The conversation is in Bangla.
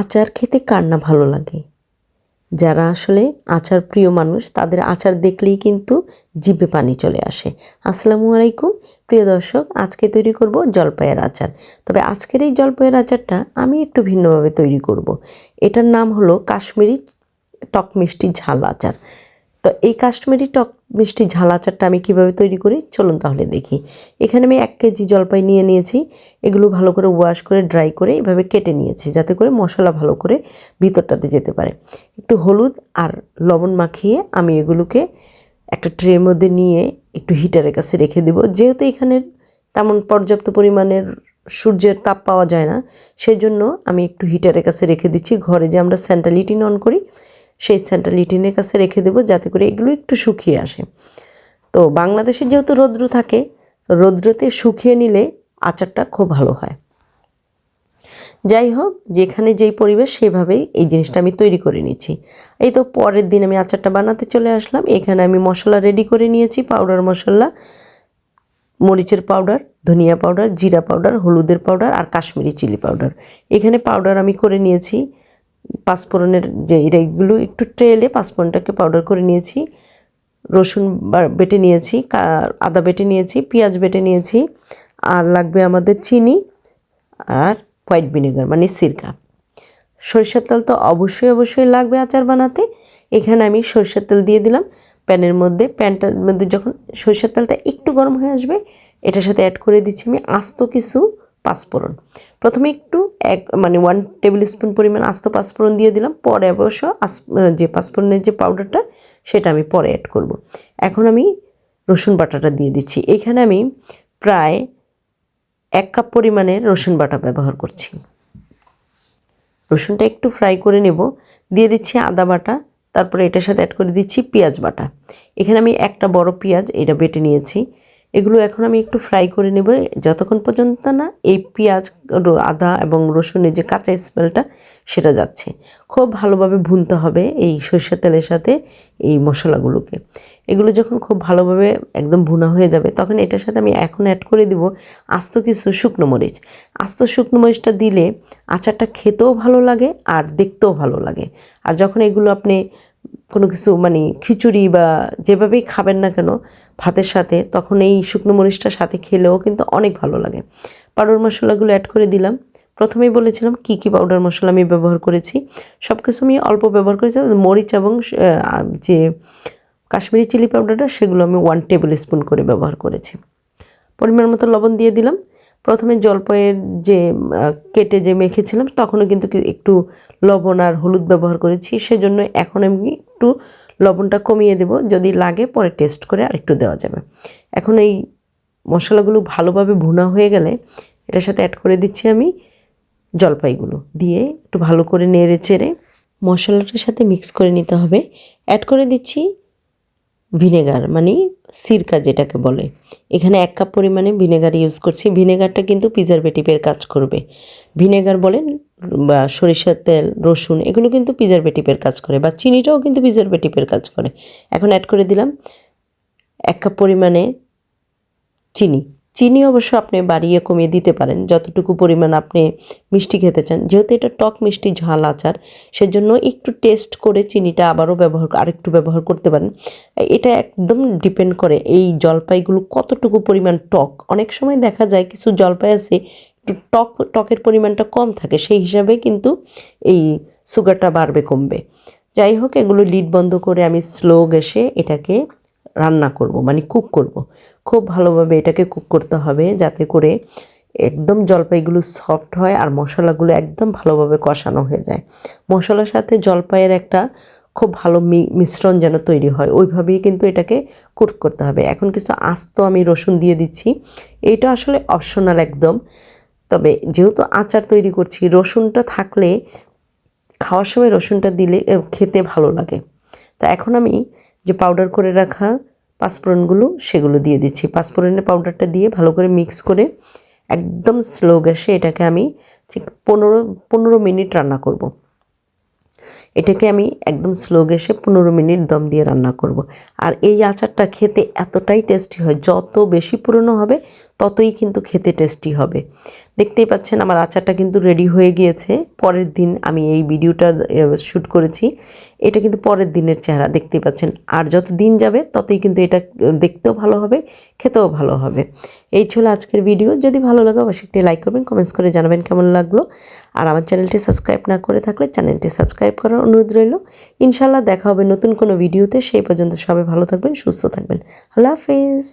আচার খেতে কার না ভালো লাগে? যারা আসলে আচার প্রিয় মানুষ, তাদের আচার দেখলেই কিন্তু জিভে পানি চলে আসে। আসসালামু আলাইকুম। প্রিয় দর্শক, আজকে তৈরি করব জলপাইয়ের আচার। তবে আজকের এই জলপাইয়ের আচারটা আমি একটু ভিন্নভাবে তৈরি করব। এটার নাম হলো কাশ্মীরি টক মিষ্টি ঝাল আচার। তো এই কাশ্মীরি টক মিষ্টি ঝাল আচারটা আমি কীভাবে তৈরি করি? চলুন তাহলে দেখি। এখানে আমি এক কেজি জলপাই নিয়ে নিয়েছি। এগুলো ভালো করে ওয়াশ করে ড্রাই করে এভাবে কেটে নিয়েছি যাতে করে মশলা ভালো করে ভিতরটাতে যেতে পারে। একটু হলুদ আর লবণ মাখিয়ে আমি এগুলোকে একটা ট্রের মধ্যে নিয়ে একটু হিটারের কাছে রেখে দেবো। যেহেতু এখানে তেমন পর্যাপ্ত পরিমাণের সূর্যের তাপ পাওয়া যায় না সেই জন্য আমি একটু হিটারের কাছে রেখে দিচ্ছি। ঘরে যে আমরা স্যান্টালিটিন অন করি সেই স্যান্টালিটিনের কাছে রেখে দেবো যাতে করে এগুলো একটু শুকিয়ে আসে। তো বাংলাদেশে যেহেতু রৌদ্র থাকে, তো রৌদ্রতে শুকিয়ে নিলে আচারটা খুব ভালো হয়। যাই হোক, যেখানে যেই পরিবেশ, সেভাবেই এই জিনিসটা আমি তৈরি করে নিয়েছি এই তো পরের দিন আমি আচারটা বানাতে চলে আসলাম। এখানে আমি মশলা রেডি করে নিয়েছি পাউডার মশলা, মরিচের পাউডার ধনিয়া পাউডার জিরা পাউডার হলুদের পাউডার আর কাশ্মীরি চিলি পাউডার এখানে পাউডার আমি করে নিয়েছি। পাঁচফোড়নের যে এগুলো একটু ট্রেলে পাঁচফোড়নটাকে পাউডার করে নিয়েছি, রসুন বেটে নিয়েছি আদা বেটে নিয়েছি, পেঁয়াজ বেটে নিয়েছি, আর লাগবে আমাদের চিনি আর হোয়াইট ভিনেগার মানে সিরকা। সরিষার তেল তো অবশ্যই অবশ্যই লাগবে আচার বানাতে। এখানে আমি সরিষার তেল দিয়ে দিলাম। প্যানের মধ্যে, প্যানটার মধ্যে যখন সরিষার তেলটা একটু গরম হয়ে আসবে, এটার সাথে অ্যাড করে দিচ্ছি আমি আস্ত কিছু পাঁচফোড়ন প্রথমে একটু এক মানে ওয়ান টেবিল স্পুন পরিমাণ আস্ত পাঁচফোড়ন দিয়ে দিলাম। পরে অবশ্য আস, যে পাঁচফোড়নের যে পাউডারটা সেটা আমি পরে অ্যাড করব। এখন আমি রসুন বাটাটা দিয়ে দিচ্ছি। এখানে আমি প্রায় এক কাপ পরিমাণের রসুন বাটা ব্যবহার করছি। রসুনটা একটু ফ্রাই করে নেব। দিয়ে দিচ্ছি আদা বাটা, তারপরে এটার সাথে অ্যাড করে দিচ্ছি পেঁয়াজ বাটা। এখানে আমি একটা বড় পেঁয়াজ, এটা বেটে নিয়েছি। এগুলো এখন আমি একটু ফ্রাই করে নেব। যতক্ষণ পর্যন্ত না এই পেঁয়াজ আদা এবং রসুনের যে কাঁচা স্মেলটা সেটা যাচ্ছে। খুব ভালোভাবে ভুনতে হবে এই সর্ষের তেলের সাথে এই মশলাগুলোকে। এগুলো যখন খুব ভালোভাবে একদম ভুনা হয়ে যাবে, তখন এটার সাথে আমি এখন অ্যাড করে দিব আস্ত কিছু শুকনো মরিচ। আস্ত শুকনো মরিচটা দিলে আচারটা খেতেও ভালো লাগে আর দেখতেও ভালো লাগে। আর যখন এগুলো আপনি কোনো কিছু মানে খিচুড়ি বা যেভাবেই খাবেন না কেন ভাতের সাথে, তখন এই শুকনো মরিচটার সাথে খেলেও কিন্তু অনেক ভালো লাগে। পাউডার মশলাগুলো অ্যাড করে দিলাম। প্রথমেই বলেছিলাম কী কী পাউডার মশলা আমি ব্যবহার করেছি। সব কিছু আমি অল্প ব্যবহার করেছি মরিচ এবং যে কাশ্মীরি চিলি পাউডারটা, সেগুলো আমি ওয়ান টেবিল স্পুন করে ব্যবহার করেছি। পরিমাণ মতো লবণ দিয়ে দিলাম। প্রথমে জলপাইয়ের যে কেটে যে মেখেছিলাম, তখনও কিন্তু একটু লবণ আর হলুদ ব্যবহার করেছি। সেজন্য এখন আমি একটু লবণটা কমিয়ে দেব। যদি লাগে পরে টেস্ট করে আর একটু দেওয়া যাবে। এখন এই মশলাগুলো ভালোভাবে ভুনা হয়ে গেলে এটার সাথে অ্যাড করে দিচ্ছি আমি জলপাইগুলো। দিয়ে একটু ভালো করে নেড়ে চেড়ে মশলাটার সাথে মিক্স করে নিতে হবে। অ্যাড করে দিচ্ছি ভিনেগার মানে সিরকা যেটাকে বলে। এখানে এক কাপ পরিমাণে ভিনেগার ইউজ করছি। ভিনেগারটা কিন্তু প্রিজারভেটিভের কাজ করবে। ভিনেগার বলেন বা সরিষার তেল, রসুন, এগুলো কিন্তু প্রিজারভেটিভের কাজ করে বা চিনিটাও কিন্তু প্রিজারভেটিভের কাজ করে। এখন অ্যাড করে দিলাম এক কাপ পরিমাণে চিনি। চিনি অবশ্য আপনি বাড়িয়ে কমিয়ে দিতে পারেন, যতটুকু পরিমাণ আপনি মিষ্টি খেতে চান। যেহেতু এটা টক মিষ্টি ঝাল আচার, সেজন্য একটু টেস্ট করে চিনিটা আবারও ব্যবহার, আরেকটু ব্যবহার করতে পারেন। এটা একদম ডিপেন্ড করে এই জলপাইগুলো কতটুকু পরিমাণ টক। অনেক সময় দেখা যায় কিছু জলপাই আছে, একটু টক, টকের পরিমাণটা কম থাকে, সেই হিসাবে কিন্তু এই সুগারটা বাড়বে, কমবে। যাই হোক, এগুলো লিড বন্ধ করে আমি স্লো গ্যাসে এটাকে রান্না করব মানে কুক করব। খুব ভালোভাবে এটাকে কুক করতে হবে যাতে করে একদম জলপাইগুলো সফট হয় আর মশলাগুলো একদম ভালোভাবে কষানো হয়ে যায়। মশলার সাথে জলপাইয়ের একটা খুব ভালো মিশ্রণ যেন তৈরি হয়, ওইভাবেই কিন্তু এটাকে কুক করতে হবে। এখন কিছু আস্ত আমি রসুন দিয়ে দিচ্ছি। এটা আসলে অপশনাল একদম। তবে যেহেতু আচার তৈরি করছি, রসুনটা থাকলে, খাওয়ার সময় রসুনটা দিলে খেতে ভালো লাগে। তা এখন আমি যে পাউডার করে রাখা পাঁচফোড়নগুলো সেগুলো দিয়ে দিচ্ছি পাঁচফোড়নের পাউডারটা দিয়ে ভালো করে মিক্স করে একদম স্লো গ্যাসে এটাকে আমি ঠিক পনেরো পনেরো মিনিট রান্না করব। এটাকে আমি একদম স্লো গ্যাসে পনেরো মিনিট দম দিয়ে রান্না করব। আর এই আচারটা খেতে এতটাই টেস্টি হয়, যত বেশি পুরনো হবে ততই কিন্তু খেতে টেস্টি হবে। দেখতেই পাচ্ছেন আমার আচারটা কিন্তু রেডি হয়ে গিয়েছে। পরের দিন আমি এই ভিডিওটা শ্যুট করেছি। এটা কিন্তু পরের দিনের চেহারা, দেখতেই পাচ্ছেন। আর যত দিন যাবে, ততই কিন্তু এটা দেখতেও ভালো হবে, খেতেও ভালো হবে। এই ছিল আজকের ভিডিও যদি ভালো লাগে, অবশ্যই একটি লাইক করবেন কমেন্টস করে জানাবেন কেমন লাগল। আর আমার চ্যানেলটি সাবস্ক্রাইব না করে থাকলে চ্যানেলটি সাবস্ক্রাইব করার অনুরোধ রইল। ইনশাল্লাহ দেখা হবে নতুন কোনো ভিডিওতে সেই পর্যন্ত সবাই ভালো থাকবেন, সুস্থ থাকবেন। আল্লাহ হাফেজ।